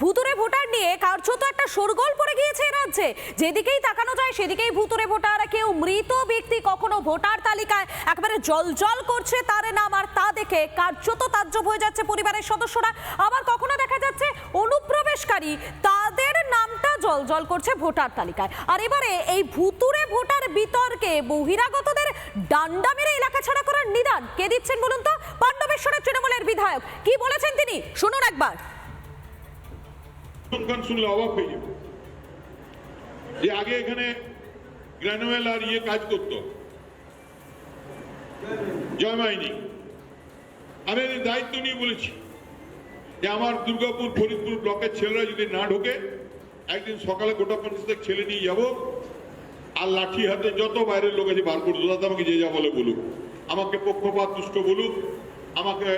ভুতুরে ভোটার নিয়ে কার্যত একটা শোরগোল পড়ে গিয়েছে রাজ্যে। যেদিকেই তাকানো যায়, সেদিকেই ভুতুরে ভোটার, কেউ মৃত ব্যক্তি কখনো ভোটার তালিকায় একেবারে জলজল করছে তার নাম আর তা দেখে কার্যত তাজ্জব হয়ে যাচ্ছে পরিবারের সদস্যরা। আবার কখনো দেখা যাচ্ছে অনুপ্রবেশকারী তাদের নামটা জলজল করছে ভোটার তালিকায়। আর এবারে এই ভুতুরে ভোটার বিতর্কে বহিরাগতদের ডান্ডা মেরে এলাকা ছাড়া করার নিদান। কে দিচ্ছেন বলুন তো? পাণ্ডবেশ্বরের তৃণমূলের বিধায়ক। কি বলেছেন তিনি? শুনুন একবার। সংখ্যান শুনলে অবাক হয়ে যাবে। যে আগে এখানে গ্রানুয়েল আর ইয়ে কাজ করত। জয় মাইনি। আমি এদের দায়িত্ব নিয়ে বলেছি যে আমার দুর্গাপুর, ফরিদপুর ব্লকের ছেলেরা যদি না ঢোকে, একদিন সকালে গোটা পঞ্চাশ ছেলে নিয়ে যাব। আর লাঠি হাতে যত বাইরের লোক আছে বার করে দাদা আমাকে যে যা বলে বলুক। আমাকে পক্ষপাত দুষ্ট বলুক, আমাকে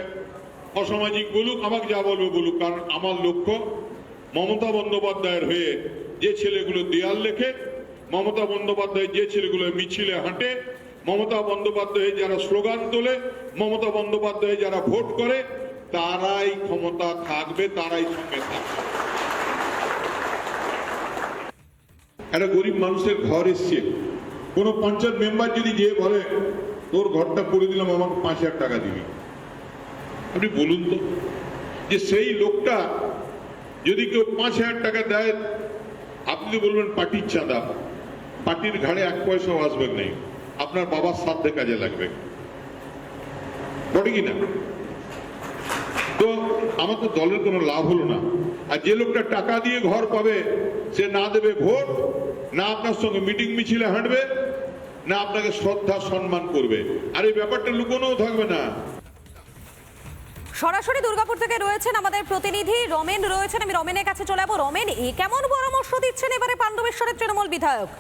অসামাজিক বলুক, আমাকে যা বলবে বলুক, কারণ আমার লক্ষ্য মমতা বন্দ্যোপাধ্যায়ের হয়ে যে ছেলেগুলো দেয়াল লেখে, মমতা বন্দ্যোপাধ্যায় যে ছেলেগুলো মিছিলে হাঁটে, মমতা বন্দ্যোপাধ্যায় যারা স্লোগান তোলে, মমতা বন্দ্যোপাধ্যায় যারা ভোট করে, তারাই ক্ষমতা থাকবে, তারাই সঙ্গে থাকবে। একটা গরিব মানুষের ঘর এসছে। কোন পঞ্চায়েত মেম্বার যদি গিয়ে বলে, তোর ঘরটা করে দিলাম, আমাকে পাঁচ হাজার টাকা দিবি। আপনি বলুন তো, যে সেই লোকটা যদি কেউ পাঁচ হাজার টাকা দেয়, আপনি বলবেন, পার্টির চাঁদা। পার্টির ঘাড়ে এক পয়সাও আসবে নেই। আপনার বাবার সাধ্যে কাজে লাগবে। বটে কিনা তো আমার তো দলের কোনো লাভ হলো না। আর যে লোকটা টাকা দিয়ে ঘর পাবে, সে না দেবে ভোট, না আপনার সঙ্গে মিটিং মিছিলে হাঁটবে, না আপনাকে শ্রদ্ধা, সম্মান করবে। আর এই ব্যাপারটা লুকোনোও থাকবে না। সরাসরি দুর্গাপুর থেকে রয়েছেন আমাদের প্রতিনিধি রমেন রয়েছেন। আমি রমেনের কাছে চলে যাব। রমেন, এ কেমন পরামর্শ দিচ্ছেন এবারে পাণ্ডবেশ্বরের তৃণমূল বিধায়ক?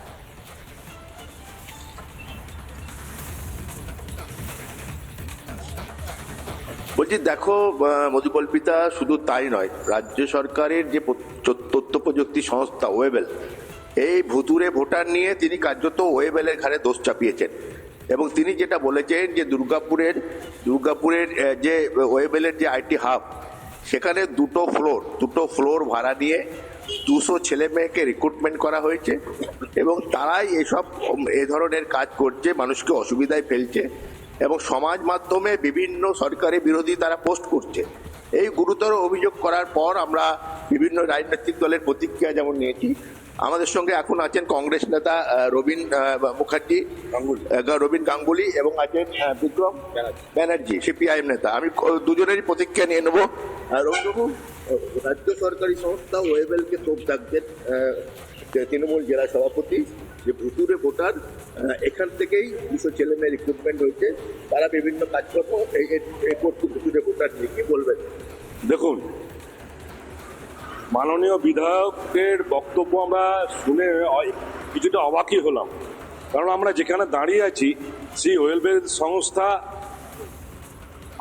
বলছি, দেখো মধুকল্পিতা শুধু তাই নয়, রাজ্য সরকারের যে তথ্য প্রযুক্তি সংস্থা ওয়েবেল, এই ভুতুরে ভোটার নিয়ে তিনি কার্যত ওয়েবেলের ঘাড়ে দোষ চাপিয়েছেন। এবং তিনি যেটা বলেছেন যে দুর্গাপুরের দুর্গাপুরের যে ওয়েবেলের যে আইটি হাব, সেখানে দুটো ফ্লোর দুটো ফ্লোর ভাড়া নিয়ে দুশো ছেলে মেয়েকে রিক্রুটমেন্ট করা হয়েছে এবং তারাই এসব, এ ধরনের কাজ করছে, মানুষকে অসুবিধায় ফেলছে এবং সমাজ মাধ্যমে বিভিন্ন সরকারি বিরোধী তারা পোস্ট করছে। এই গুরুতর অভিযোগ করার পর আমরা বিভিন্ন রাজনৈতিক দলের প্রতিক্রিয়া যেমন নিয়েছি আমাদের সঙ্গে এখন আছেন কংগ্রেস নেতা রবীন মুখার্জি রবীন গাঙ্গুলি এবং আছেন বিক্রম ব্যানার্জি। সিপিআইএম নেতা। আমি দুজনেরই প্রতিক্রিয়া নিয়ে নেব। আহ, রাজ্য সরকারি সংস্থা ওয়েবেলকে তোপ ডাকবেন আহ, তৃণমূল জেলা সভাপতি যে ভুতুরে ভোটার এখান থেকেই দুশো ছেলে মেয়ে রিক্রুটমেন্ট হয়েছে। তারা বিভিন্ন কাজকর্ম এই এই- এই করছে ভুতুরে ভোটার নিয়ে। কি বলবেন? দেখুন মাননীয় বিধায়কের বক্তব্য আমরা শুনে কিছুটা অবাকই হলাম। কারণ আমরা যেখানে দাঁড়িয়ে আছি, সেই ওয়েলবেল সংস্থা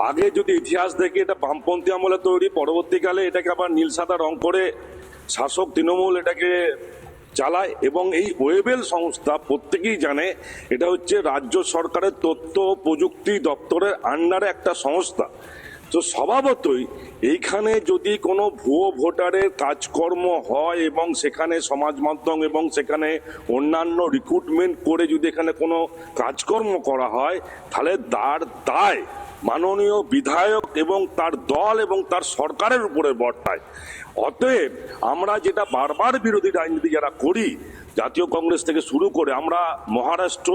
আগে যদি ইতিহাস দেখি এটা বামপন্থী আমলে তৈরি, পরবর্তীকালে এটাকে আবার নীল সাদা রং করে শাসক তৃণমূল এটাকে চালায় এবং এই ওয়েবেল সংস্থা প্রত্যেকেই জানে এটা হচ্ছে রাজ্য সরকারের তথ্য প্রযুক্তি দপ্তরের আন্ডারে একটা সংস্থা। তো স্বভাবতই এইখানে যদি কোনো ভুয়ো ভোটারের কাজকর্ম হয় এবং সেখানে সমাজ মাধ্যম এবং সেখানে অন্যান্য রিক্রুটমেন্ট করে যদি এখানে কোনো কাজকর্ম করা হয়, তাহলে তার দায় মাননীয় বিধায়ক এবং তার দল এবং তার সরকারের উপরে বর্তায়। অতএব আমরা যেটা বারবার বিরোধী রাজনীতি যারা করি, জাতীয় কংগ্রেস থেকে শুরু করে আমরা মহারাষ্ট্র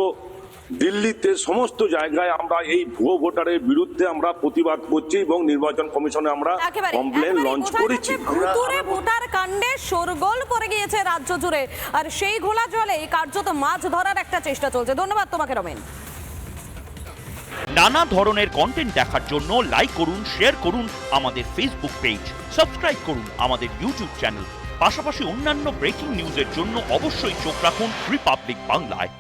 দিল্লিতে সমস্ত জায়গায় আমরা এই ভুয়ো ভোটারের বিরুদ্ধে আমরা প্রতিবাদ করছি এবং নির্বাচন কমিশনে আমরা কমপ্লেন লঞ্চ করেছি। ভোটার কাণ্ডে শোরগোল পড়ে গিয়েছে রাজ্য জুড়ে। আর সেই ঘোলা জলে কার্যত মাছ ধরার একটা চেষ্টা চলছে। ধন্যবাদ তোমাকে রমেন। নানা ধরনের কন্টেন্ট দেখার জন্য লাইক করুন শেয়ার করুন আমাদের ফেসবুক পেজ সাবস্ক্রাইব করুন আমাদের ইউটিউব চ্যানেল পাশাপাশি অন্যান্য ব্রেকিং নিউজের জন্য অবশ্যই চোখ রাখুন রিপাবলিক বাংলায়।